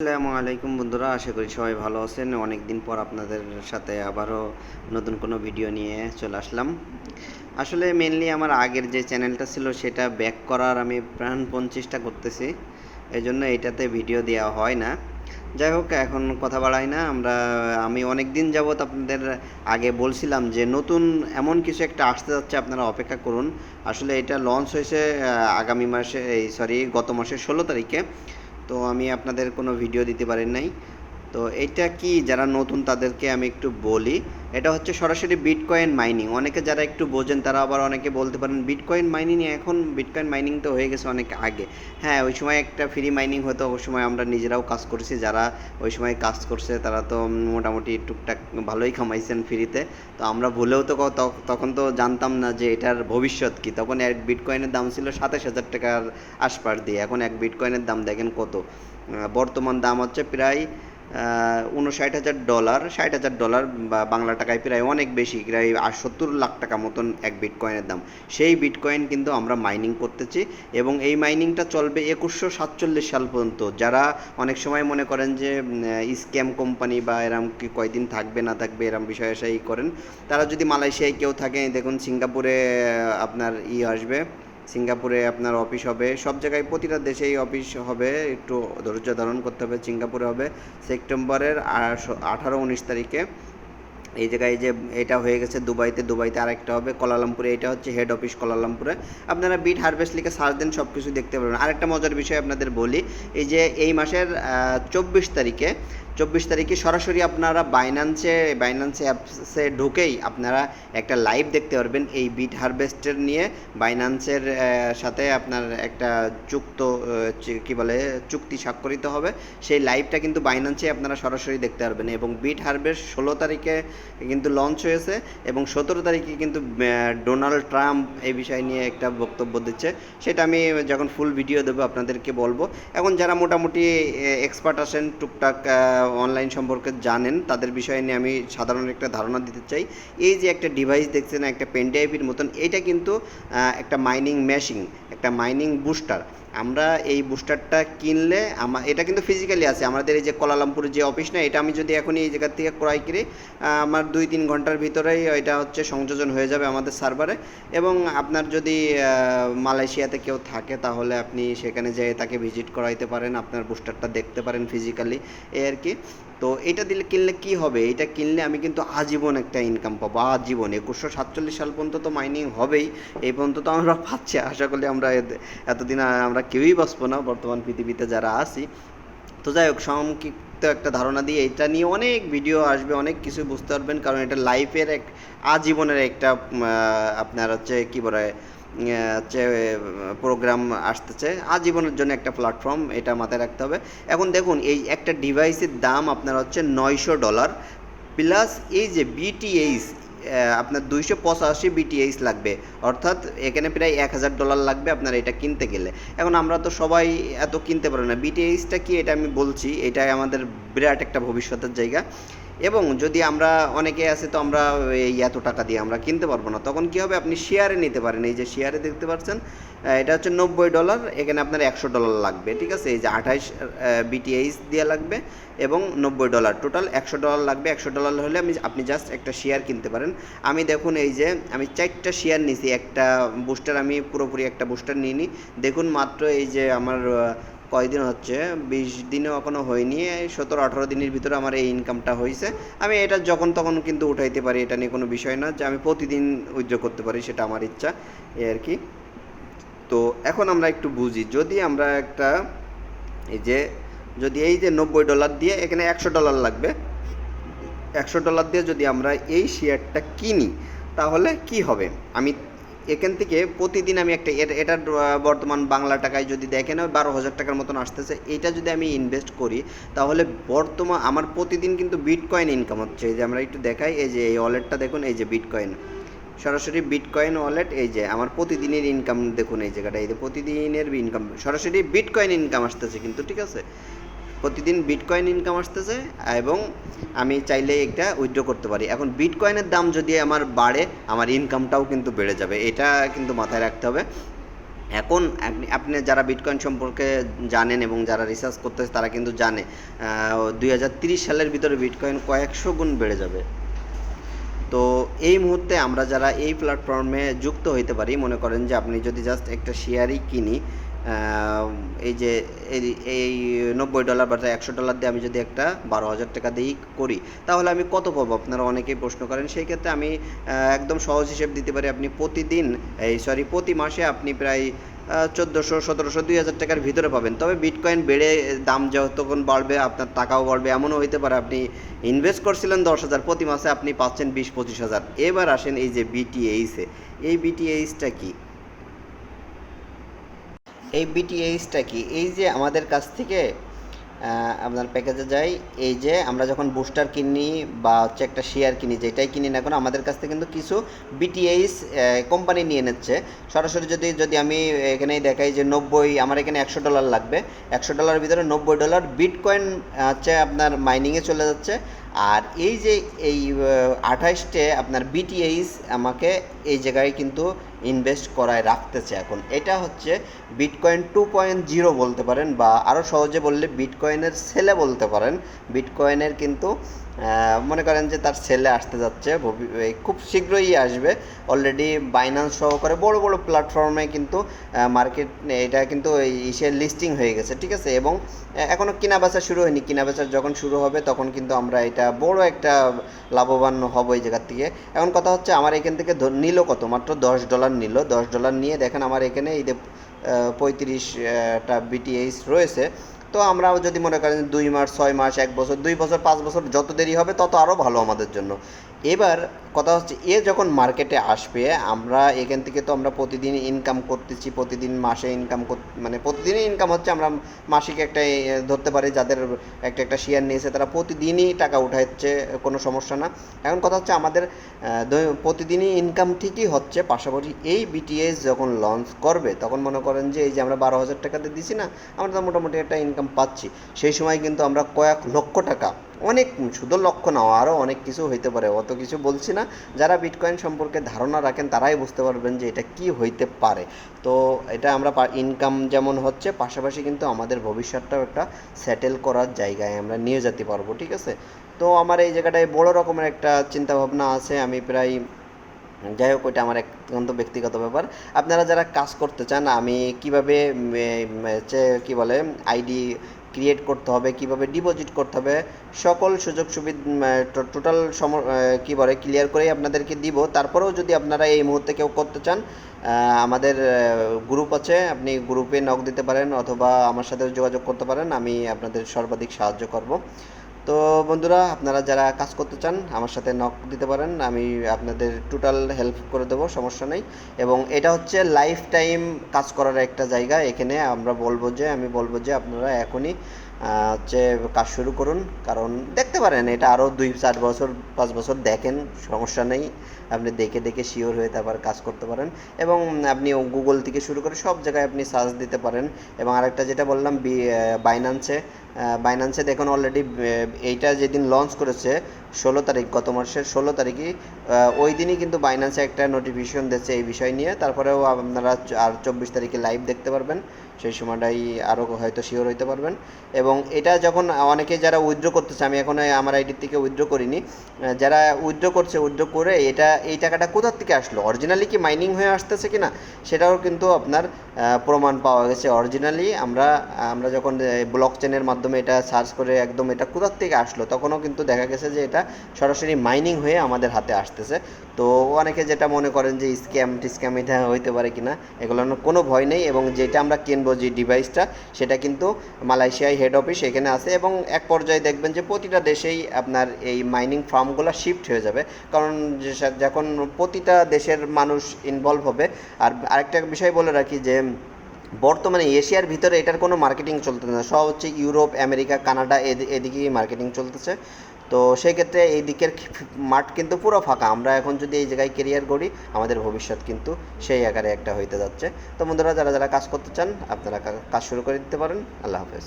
আসসালামু আলাইকুম বন্ধুরা, আশা করি সবাই ভালো আছেন। অনেক দিন পর আপনাদের সাথে আবারও নতুন কোনো ভিডিও নিয়ে চলে আসলাম। আসলে মেনলি আমার আগের যে চ্যানেলটা ছিল সেটা ব্যাক করার আমি প্রাণপণ চেষ্টা করতেছি। এই জন্য এটাতে ভিডিও দেওয়া হয় না। যাই হোক, এখন কথা বাড়াই না। আমরা, আমি অনেক দিন যাবৎ আপনাদের আগে বলছিলাম যে নতুন এমন কিছু একটা আসতে যাচ্ছে, আপনারা অপেক্ষা করুন। আসলে এটা লঞ্চ হয়েছে আগামী মাসে, এই সরি গত মাসের ষোলো তারিখে। তো আমি আপনাদের কোনো ভিডিও দিতে পারি নাই। তো এটা কি যারা নতুন তাদেরকে আমি একটু বলি, এটা হচ্ছে সরাসরি বিটকয়েন মাইনিং অনেকে যারা একটু বোঝেন তারা আবার অনেকে বলতে পারেন বিটকয়েন মাইনিং এখন বিটকয়েন মাইনিং তো হয়ে গেছে অনেক আগে। হ্যাঁ ওই সময় একটা ফ্রি মাইনিং হতো, ওই সময় আমরা নিজেরাও কাজ করেছি, যারা ওই সময় কাজ করছে তারা তো মোটামুটি টুকটাক ভালোই কামাইছেন ফ্রিতে তো আমরা ভুলেও তো তখন তো জানতাম না যে এটার ভবিষ্যৎ কি। তখন এক বিটকয়েনের দাম ছিল সাতাশ হাজার টাকার আশপাশ দিয়ে, এখন এক বিটকয়েনের দাম দেখেন কত। বর্তমান দাম হচ্ছে প্রায় উনষাট হাজার ডলার, ষাট হাজার ডলার বা বাংলা টাকায় প্রায় অনেক বেশি, প্রায় আর সত্তর লাখ টাকা মতন এক বিটকয়েনের দাম। সেই বিটকয়েন কিন্তু আমরা মাইনিং করতেছি এবং এই মাইনিংটা চলবে একুশশো সাতচল্লিশ সাল পর্যন্ত। যারা অনেক সময় মনে করেন যে স্ক্যাম কোম্পানি বা এরম কি কয়দিন থাকবে, না থাকবে, এরম বিষয়ে সেই করেন, তারা যদি মালয়েশিয়ায় কেউ থাকে, দেখুন সিঙ্গাপুরে আপনার ই আসবে সিঙ্গাপুরে আপনার অফিস হবে। সব জায়গায় প্রতিটা দেশেই অফিস হবে। একটু ধৈর্য ধারণ করতে হবে, সিঙ্গাপুরে হবে। সেপ্টেম্বরের আঠারো, উনিশ তারিখে এই জায়গায় যে এটা হয়ে গেছে দুবাইতে দুবাইতে আরেকটা হবে, কোলালামপুরে এটা হচ্ছে হেড অফিস কোলালামপুরে। আপনারা বিট হারভেস্ট লিখে সার্চ দেন সব কিছু দেখতে পারবেন। আরেকটা মজার বিষয় আপনাদের বলি, এই যে এই মাসের চব্বিশ তারিখে চব্বিশ তারিখে সরাসরি আপনারা বাইনান্সে বাইনান্সে অ্যাপসে ঢুকেই আপনারা একটা লাইভ দেখতে পারবেন এই বিট হারভেস্টের নিয়ে। বাইনান্সের সাথে আপনার একটা চুক্ত কি বলে, চুক্তি স্বাক্ষরিত হবে। সেই লাইভটা কিন্তু বাইনান্সে আপনারা সরাসরি দেখতে পারবেন এবং বিট হারভেস্ট ষোলো তারিখে কিন্তু লঞ্চ হয়েছে এবং সতেরো তারিখে কিন্তু ডোনাল্ড ট্রাম্প এই বিষয় নিয়ে একটা বক্তব্য দিচ্ছে। সেটা আমি যখন ফুল ভিডিও দেবো আপনাদেরকে বলব। এখন যারা মোটামুটি এক্সপার্ট আসেন টুকটাক অনলাইন সম্পর্কে জানেন, তাদের বিষয়ে নিয়ে আমি সাধারণ একটা ধারণা দিতে চাই। এই যে একটা ডিভাইস দেখছেন, একটা পেন ড্রাইভের মতন, এটা কিন্তু একটা মাইনিং মেশিন একটা মাইনিং বুস্টার আমরা এই বুস্টারটা কিনলে আমার এটা কিন্তু ফিজিক্যালি আছে। আমাদের এই যে কোলালামপুরের যে অফিস না, এটা আমি যদি এখনই এই জায়গা থেকে ক্রয় করি আমার দুই তিন ঘণ্টার ভিতরেই এটা হচ্ছে সংযোজন হয়ে যাবে আমাদের সার্ভারে এবং আপনার যদি মালয়েশিয়াতে কেউ থাকে, তাহলে আপনি সেখানে যেয়ে তাকে ভিজিট করাইতে পারেন, আপনার বুস্টারটা দেখতে পারেন ফিজিক্যালি এই আর কি। তো এটা দিলে কিনলে কি হবে? এটা কিনলে আমি কিন্তু আজীবন একটা ইনকাম পাবো। আজীবন। একুশশো সাতচল্লিশ সাল পর্যন্ত তো মাইনিং হবেই। এই পর্যন্ত তো আমরা পাচ্ছি। আশা করি আমরা এদ- এতদিন আমরা কেউই বাঁচবো না বর্তমান পৃথিবীতে যারা আছি। তো যাই হোক, সংক্ষিপ্ত একটা ধারণা দিয়ে এটা নিয়ে অনেক ভিডিও আসবে, অনেক কিছু বুঝতে পারবেন। কারণ এটা লাইফের এক, আজীবনের একটা আপনার হচ্ছে কি বলে হচ্ছে প্রোগ্রাম আসতেছে। আজীবনের জন্য একটা প্ল্যাটফর্ম এটা মাথায় রাখতে হবে। এখন দেখুন, এই একটা ডিভাইসের দাম আপনার হচ্ছে নয়শো ডলার প্লাস এই যে বিটিএইচ আপনার দুইশো পঁচাশি বিটিএইচ লাগবে। অর্থাৎ এখানে প্রায় এক হাজার ডলার লাগবে আপনার এটা কিনতে গেলে। এখন আমরা তো সবাই এত কিনতে পারি না। বিটিএইচটা কি এটা আমি বলছি, এটাই আমাদের বিরাট একটা ভবিষ্যতের জায়গা। এবং যদি আমরা অনেকে আছে তো আমরা এই এত টাকা দিয়ে আমরা কিনতে পারব না, তখন কি হবে? আপনি শেয়ারে নিতে পারেন। এই যে শেয়ারে দেখতে পাচ্ছেন এটা হচ্ছে নব্বই ডলার এখানে আপনার একশো ডলার লাগবে, ঠিক আছে? এই যে আঠাইশ বিটিএইচ দেওয়া লাগবে এবং নব্বই ডলার টোটাল একশো ডলার লাগবে। একশো ডলার হলে আমি আপনি জাস্ট একটা শেয়ার কিনতে পারেন। আমি দেখুন এই যে, আমি চারটা শেয়ার নিছি, একটা বুস্টার আমি পুরোপুরি একটা বুস্টার নিয়ে নিই। দেখুন মাত্র এই যে আমার কয়দিন হচ্ছে? বিশ দিনও এখনও হয়নি। সতেরো, আঠারো দিনের ভিতরে আমার এই ইনকামটা হয়েছে। আমি এটা যখন তখন কিন্তু উঠাইতে পারি, এটা নিয়ে কোনো বিষয় না যে আমি প্রতিদিন উইথড্র করতে পারি, সেটা আমার ইচ্ছা, এই আর কি। তো এখন আমরা একটু বুঝি, যদি আমরা একটা এই যে, যদি এই যে নব্বই ডলার দিয়ে এখানে একশো ডলার লাগবে, একশো ডলার দিয়ে যদি আমরা এই শেয়ারটা কিনি, তাহলে কি হবে? আমি এখান থেকে প্রতিদিন আমি একটা এটার বর্তমান বাংলা টাকায় যদি দেখেন বারো হাজার টাকার মতন আসতেছে। এটা যদি আমি ইনভেস্ট করি, তাহলে বর্তমান, আমার প্রতিদিন কিন্তু বিটকয়েন ইনকাম হচ্ছে। এই যে আমরা একটু দেখাই, এই যে এই ওয়ালেটটা দেখুন, এই যে বিটকয়েন সরাসরি বিটকয়েন ওয়ালেট এই যে আমার প্রতিদিনের ইনকাম দেখুন এই জায়গাটা, এই যে প্রতিদিনের ইনকাম সরাসরি বিটকয়েন ইনকাম আসতেছে কিন্তু, ঠিক আছে? প্রতিদিন বিটকয়েন ইনকাম আসতেছে এবং আমি চাইলে এটা উইথড্র করতে পারি। এখন বিটকয়েনের দাম যদি আমার বাড়ে, আমার ইনকামটাও কিন্তু বেড়ে যাবে। এটা কিন্তু মাথায় রাখতে হবে। এখন আপনি যারা বিটকয়েন সম্পর্কে জানেন এবং যারা রিসার্চ করতেছে, তারা কিন্তু জানে দুই সালের ভিতরে বিটকয়েন কয়েকশো গুণ বেড়ে যাবে। তো এই মুহূর্তে আমরা যারা এই প্ল্যাটফর্মে যুক্ত হইতে পারি, মনে করেন যে আপনি যদি জাস্ট একটা শেয়ারই কিনি এই যে এই- নব্বই ডলার বা একশো ডলার দিয়ে আমি যদি একটা বারো হাজার টাকা দিয়েই করি, তাহলে আমি কত পাবো? আপনারা অনেকেই প্রশ্ন করেন। সেই ক্ষেত্রে আমি একদম সহজ হিসেব দিতে পারি, আপনি প্রতিদিন, এই সরি প্রতি মাসে আপনি প্রায় চোদ্দোশো, সতেরোশো, দুই হাজার টাকার ভিতরে পাবেন। তবে বিটকয়েন বেড়ে, দাম যতক্ষণ বাড়বে, আপনার টাকাও বাড়বে, এমনও হইতে পারে আপনি ইনভেস্ট করছিলেন দশ হাজার, প্রতি মাসে আপনি পাচ্ছেন বিশ, পঁচিশ হাজার। এবার আসেন এই যে বিটিএইসে এই বিটিএইসটা কি? এই বিটিএইচটা কি? এই যে আমাদের কাছ থেকে আপনার প্যাকেজে যাই এই যে আমরা যখন বুস্টার কিনি বা হচ্ছে একটা শেয়ার কিনি, যেটাই কিনি না কেন, আমাদের কাছ থেকে কিন্তু কিছু বিটিএইচ কোম্পানি নিয়ে নিচ্ছে। সরাসরি যদি যদি আমি এখানেই দেখাই যে নব্বই, আমার এখানে একশো ডলার লাগবে। একশো ডলারের ভিতরে নব্বই ডলার বিটকয়েন হচ্ছে আপনার মাইনিংয়ে চলে যাচ্ছে। আর এই যে এই আঠাশটে আপনার বিটিএইস আমাকে এই জায়গায় কিন্তু ইনভেস্ট করায় রাখতেছে এখন। এটা হচ্ছে বিটকয়েন টু পয়েন্ট জিরো বলতে পারেন বা আরও সহজে বললে বিটকয়েনের সেলে বলতে পারেন। বিটকয়েনের কিন্তু মনে করেন যে তার ছেলে আসতে যাচ্ছে খুব শীঘ্রই আসবে। অলরেডি বাইন্যান্স সহকারে বড় বড় প্ল্যাটফর্মে কিন্তু মার্কেট এটা কিন্তু এই ইসে লিস্টিং হয়ে গেছে, ঠিক আছে? এবং এখনও কেনা বেচা শুরু হয়নি। কেনা বেচা যখন শুরু হবে, তখন কিন্তু আমরা এটা বড় একটা লাভবান হব এই জায়গার থেকে। এখন কথা হচ্ছে, আমার এখান থেকে নিল কত? মাত্র দশ ডলার নিল। দশ ডলার নিয়ে দেখেন আমার এখানে এই যে পঁয়ত্রিশটা বিটিএইচ রয়েছে। তো আমরা যদি মনে করেন দুই মাস, ছয় মাস, এক বছর, দুই বছর, পাঁচ বছর যত দেরি হবে, তত আরও ভালো আমাদের জন্য। এবার কথা হচ্ছে, এ যখন মার্কেটে আসবে, আমরা এখান থেকে তো আমরা প্রতিদিন ইনকাম করতেছি, প্রতিদিন মাসে ইনকাম মানে প্রতিদিনই ইনকাম হচ্ছে, আমরা মাসিক একটা ধরতে পারি যাদের একটা একটা শেয়ার নিয়েছে, তারা প্রতিদিনই টাকা উঠাচ্ছে, কোনো সমস্যা না। এখন কথা হচ্ছে, আমাদের প্রতিদিনই ইনকাম ঠিকই হচ্ছে, পাশাপাশি এই বিটিএস যখন লঞ্চ করবে, তখন মনে করেন যে, এই যে আমরা বারো হাজার টাকাতে দিছি না, আমরা তো মোটামুটি একটা ইনকাম পাচ্ছি। সেই সময় কিন্তু আমরা কয়েক লক্ষ টাকা অনেক শুধু লক্ষ না আরও অনেক কিছু হইতে পারে। অত কিছু বলছি না। যারা বিটকয়েন সম্পর্কে ধারণা রাখেন, তারাই বুঝতে পারবেন যে এটা কি হইতে পারে। তো এটা আমরা ইনকাম যেমন হচ্ছে, পাশাপাশি কিন্তু আমাদের ভবিষ্যৎটাও একটা সেটেল করার জায়গায় আমরা নিয়ে যেতে পারব, ঠিক আছে? তো আমার এই জায়গাটায় বড় রকমের একটা চিন্তা ভাবনা আছে। আমি প্রায়, যাই হোক, ওইটা আমার একান্ত ব্যক্তিগত ব্যাপার। আপনারা যারা কাজ করতে চান, আমি কীভাবে হচ্ছে কি বলে আইডি ক্রিয়েট করতে হবে, কীভাবে ডিপোজিট করতে হবে, সকল সুযোগ সুবিধা টোটাল সম কী বলে ক্লিয়ার করেই আপনাদেরকে দিব। তারপরেও যদি আপনারা এই মুহূর্তে কেউ করতে চান আমাদের গ্রুপ আছে, আপনি গ্রুপে নক দিতে পারেন অথবা আমার সাথে যোগাযোগ করতে পারেন, আমি আপনাদের সর্বাধিক সাহায্য করব। তো বন্ধুরা, আপনারা যারা কাজ করতে চান, আমার সাথে নক দিতে পারেন। আমি আপনাদের টোটাল হেল্প করে দেবো, সমস্যা নেই। এবং এটা হচ্ছে লাইফ টাইম কাজ করার একটা জায়গা। এখানে আমরা বলব যে, আমি বলব যে, আপনারা এখনই হচ্ছে কাজ শুরু করুন। কারণ দেখতে পারেন, এটা আরও দুই, চার বছর, পাঁচ বছর দেখেন, সমস্যা নেই। আপনি দেখে দেখে শিওর হয়ে তারপর কাজ করতে পারেন। এবং আপনি গুগল থেকে শুরু করে সব জায়গায় আপনি সার্চ দিতে পারেন। এবং আরেকটা যেটা বললাম, বি বাইনান্সে বাইনান্সে দেখুন অলরেডি এইটা যেদিন লঞ্চ করেছে, ষোলো তারিখ, গত মাসের ষোলো তারিখই ওই দিনই কিন্তু বাইনান্সে একটা নোটিফিকেশন দিচ্ছে এই বিষয় নিয়ে। তারপরেও আপনারা আর চব্বিশ তারিখে লাইভ দেখতে পারবেন। সেই সময়টাই আরও হয়তো শিওর হইতে পারবেন। এবং এটা যখন অনেকে যারা উইথড্র করতেছে, আমি এখন আমার আইডির থেকে উইথড্র করিনি যারা উইথড্র করছে উইথড্র করে এটা, এই টাকাটা কোথার থেকে আসলো? অরিজিনালি কি মাইনিং হয়ে আসতেছে কি না? সেটাও কিন্তু আপনার প্রমাণ পাওয়া গেছে। অরিজিনালি আমরা আমরা যখন ব্লক চেনের মাধ্যমে এটা সার্চ করে একদম এটা কোথার থেকে আসলো, তখনও কিন্তু দেখা গেছে যে এটা সরাসরি মাইনিং হয়ে আমাদের হাতে আসতেছে। তো অনেকে যেটা মনে করেন যে স্ক্যাম টিস্ক্যাম এটা হইতে পারে কিনা এগুলোর কোনো ভয় নেই। এবং যেটা আমরা কিনবো যে ডিভাইসটা সেটা কিন্তু মালয়েশিয়ায় হেড অফিস এখানে আছে এবং এক পর্যায়ে দেখবেন যে প্রতিটা দেশেই আপনার এই মাইনিং ফার্মগুলো শিফট হয়ে যাবে। কারণ যখন প্রতিটা দেশের মানুষ ইনভলভ হবে, আর আরেকটা বিষয় বলে রাখি যে, বর্তমানে এশিয়ার ভিতরে এটার কোনো মার্কেটিং চলতেছে না। সব হচ্ছে ইউরোপ, আমেরিকা, কানাডা, এদি- এদিকেই মার্কেটিং চলতেছে। তো সেই ক্ষেত্রে এই দিকের মাঠ কিন্তু পুরো ফাঁকা। আমরা এখন যদি এই জায়গায় কেরিয়ার করি আমাদের ভবিষ্যৎ কিন্তু সেই আকারে একটা হইতে যাচ্ছে। তো বন্ধুরা, যারা যারা কাজ করতে চান, আপনারা কাজ শুরু করে দিতে পারেন। আল্লাহ হাফেজ।